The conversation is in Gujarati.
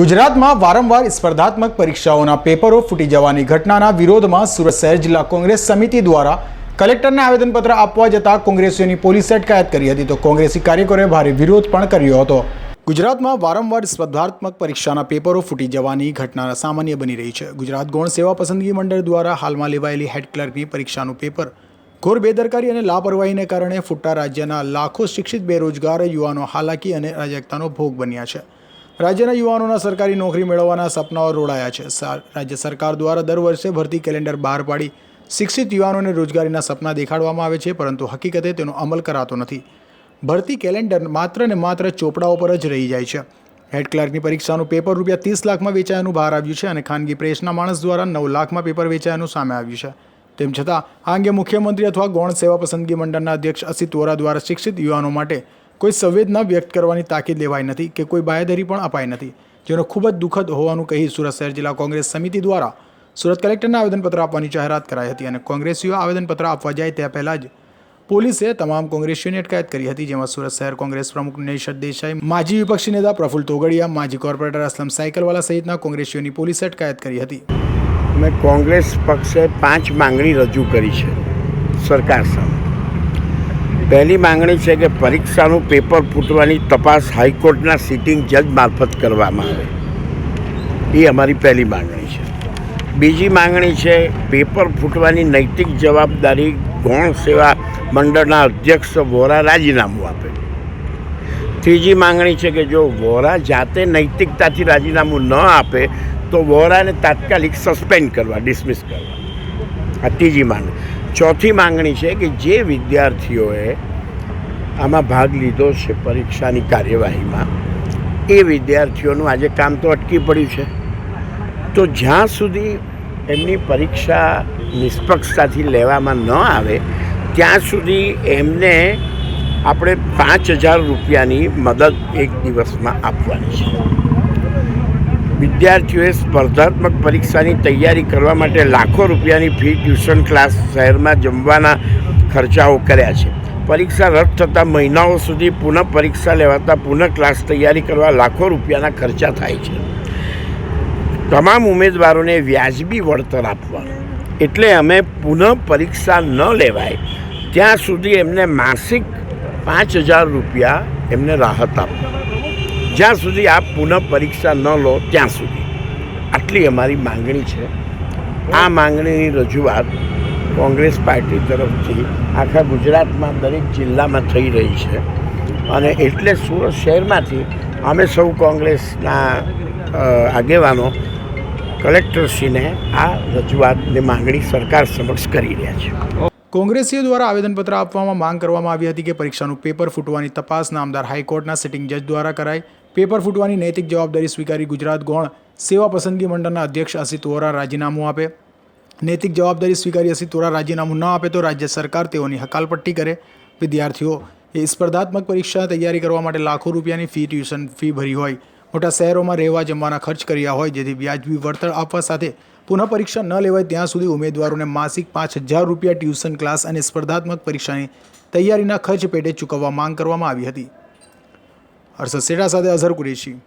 ગુજરાતમાં વારંવાર સ્પર્ધાત્મક પરીક્ષાઓના પેપરો ફૂટી જવાની ઘટનાના વિરોધમાં સુરત શહેર જિલ્લા કોંગ્રેસ સમિતિ દ્વારા કલેક્ટરને આવેદનપત્ર આપવા જતા કોંગ્રેસીઓની પોલીસે અટકાયત કરી હતી. તો કોંગ્રેસી કાર્યકરોએ ભારે વિરોધ પણ કર્યો હતો. ગુજરાતમાં વારંવાર સ્પર્ધાત્મક પરીક્ષાના પેપરો ફૂટી જવાની ઘટના સામાન્ય બની રહી છે. ગુજરાત ગૌણ સેવા પસંદગી મંડળ દ્વારા હાલમાં લેવાયેલી હેડ ક્લર્કની પરીક્ષાનું પેપર ઘોર બેદરકારી અને લાપરવાહીને કારણે ફૂટતા રાજ્યના લાખો શિક્ષિત બેરોજગાર યુવાનો હાલાકી અને અરાજકતાનો ભોગ બન્યા છે. રાજ્યના યુવાનોના સરકારી નોકરી મેળવવાના સપનાઓ રોડાયા છે. રાજ્ય સરકાર દ્વારા દર વર્ષે ભરતી કેલેન્ડર બહાર પાડી શિક્ષિત યુવાનોને રોજગારીના સપના દેખાડવામાં આવે છે, પરંતુ હકીકતે તેનો અમલ કરાતો નથી. ભરતી કેલેન્ડર માત્ર ને માત્ર ચોપડાઓ પર જ રહી જાય છે. હેડ ક્લાર્કની પરીક્ષાનું પેપર રૂપિયા ત્રીસ લાખમાં વેચાયાનું બહાર આવ્યું છે અને ખાનગી પ્રેસના માણસ દ્વારા નવ લાખમાં પેપર વેચાયાનું સામે આવ્યું છે. તેમ છતાં, આ અંગે મુખ્યમંત્રી અથવા ગૌણ સેવા પસંદગી મંડળના અધ્યક્ષ અસિત વોરા દ્વારા શિક્ષિત યુવાનો માટે કોઈ સંવેદના વ્યક્ત કરવાની તાકીદ લેવાઈ નથી કે કોઈ બાયદરી પણ અપાઈ નથી. જેનો ખૂબ જ દુઃખદ હોવાનું કહી સુરત શહેર જિલ્લા કોંગ્રેસ સમિતિ દ્વારા સુરત કલેક્ટરને આવેદનપત્ર આપવાની જાહેરાત કરાઈ હતી અને કોંગ્રેસીઓ આવેદનપત્ર આપવા જાય તે પહેલાં જ પોલીસે તમામ કોંગ્રેસીઓની અટકાયત કરી હતી, જેમાં સુરત શહેર કોંગ્રેસ પ્રમુખ નિષદ દેસાઈ, માજી વિપક્ષી નેતા પ્રફુલ તોગડિયા, માજી કોર્પોરેટર અસલમ સાયકલવાલા સહિતના કોંગ્રેસીઓની પોલીસે અટકાયત કરી હતી. મેં કોંગ્રેસ પક્ષે પાંચ માંગણી રજૂ કરી છે સરકાર સામે. પહેલી માંગણી છે કે પરીક્ષાનું પેપર ફૂટવાની તપાસ હાઈકોર્ટના સિટિંગ જજ મારફત કરવામાં આવે. એ અમારી પહેલી માંગણી છે. બીજી માંગણી છે, પેપર ફૂટવાની નૈતિક જવાબદારી ગૌણ સેવા મંડળના અધ્યક્ષ વોરા રાજીનામું આપે. ત્રીજી માંગણી છે કે જો વોરા જાતે નૈતિકતાથી રાજીનામું ન આપે, તો વોરાને તાત્કાલિક સસ્પેન્ડ કરવા, ડિસમિસ કરવા. આ ત્રીજી માંગણી. ચોથી માંગણી છે કે જે વિદ્યાર્થીઓએ આમાં ભાગ લીધો છે પરીક્ષાની કાર્યવાહીમાં, એ વિદ્યાર્થીઓનું આજે કામ તો અટકી પડ્યું છે. તો જ્યાં સુધી એમની પરીક્ષા નિષ્પક્ષતાથી લેવામાં ન આવે, ત્યાં સુધી એમને આપણે પાંચ હજાર રૂપિયાની મદદ એક દિવસમાં આપવાની છે. વિદ્યાર્થીઓએ સ્પર્ધાત્મક પરીક્ષાની તૈયારી કરવા માટે લાખો રૂપિયાની ફી ટ્યુશન ક્લાસ શહેરમાં જમવાના ખર્ચાઓ કર્યા છે. પરીક્ષા રદ થતાં મહિનાઓ સુધી પુનઃ પરીક્ષા લેવાતા પુનઃ ક્લાસ તૈયારી કરવા લાખો રૂપિયાના ખર્ચા થાય છે. તમામ ઉમેદવારોને વ્યાજબી વળતર આપવાનું એટલે અમે પુનઃ પરીક્ષા ન લેવાય, ત્યાં સુધી એમને માસિક પાંચ હજાર રૂપિયા એમને રાહત આપો. જ્યાં સુધી આપ પુનઃ પરીક્ષા ન લો, ત્યાં સુધી. આટલી અમારી માંગણી છે. આ માંગણીની રજૂઆત કોંગ્રેસ પાર્ટી તરફથી આખા ગુજરાતમાં દરેક જિલ્લામાં થઈ રહી છે. અને એટલે સુરત શહેરમાંથી અમે સૌ કોંગ્રેસના આગેવાનો કલેક્ટરશ્રીને આ રજૂઆતની માંગણી સરકાર સમક્ષ કરી રહ્યા છે. કોંગ્રેસીઓ દ્વારા આવેદનપત્ર આપવામાં માંગ કરવામાં આવી હતી કે પરીક્ષાનું પેપર ફૂટવાની તપાસ નામદાર હાઈકોર્ટના સિટિંગ જજ દ્વારા કરાય. પેપર ફૂટવાની નૈતિક જવાબદારી સ્વીકારી ગુજરાત ગૌણ સેવા પસંદગી મંડળના અધ્યક્ષ અસિત વોરા રાજીનામું આપે. નૈતિક જવાબદારી સ્વીકારી અસિત વોરા રાજીનામું ન આપે તો રાજ્ય સરકાર તેઓની હકાલપટ્ટી કરે. વિદ્યાર્થીઓ, એ સ્પર્ધાત્મક પરીક્ષા તૈયારી કરવા માટે લાખો રૂપિયાની ફી, ટ્યુશન ફી ભરી હોય. મોટા શહેરોમાં રહેવા જમવાના ખર્ચ કર્યા હોય, જેથી વ્યાજબી વળતર આપવા સાથે પુનઃ પરીક્ષા ન લેવાય, ત્યાં સુધી ઉમેદવારોને માસિક પાંચ હજાર રૂપિયા ટ્યુશન ક્લાસ અને સ્પર્ધાત્મક પરીક્ષાની તૈયારીના ખર્ચ પેટે ચૂકવવા માંગ કરવામાં આવી હતી. હર્ષદ સેઠા સાથે અઝહર કુરેશી.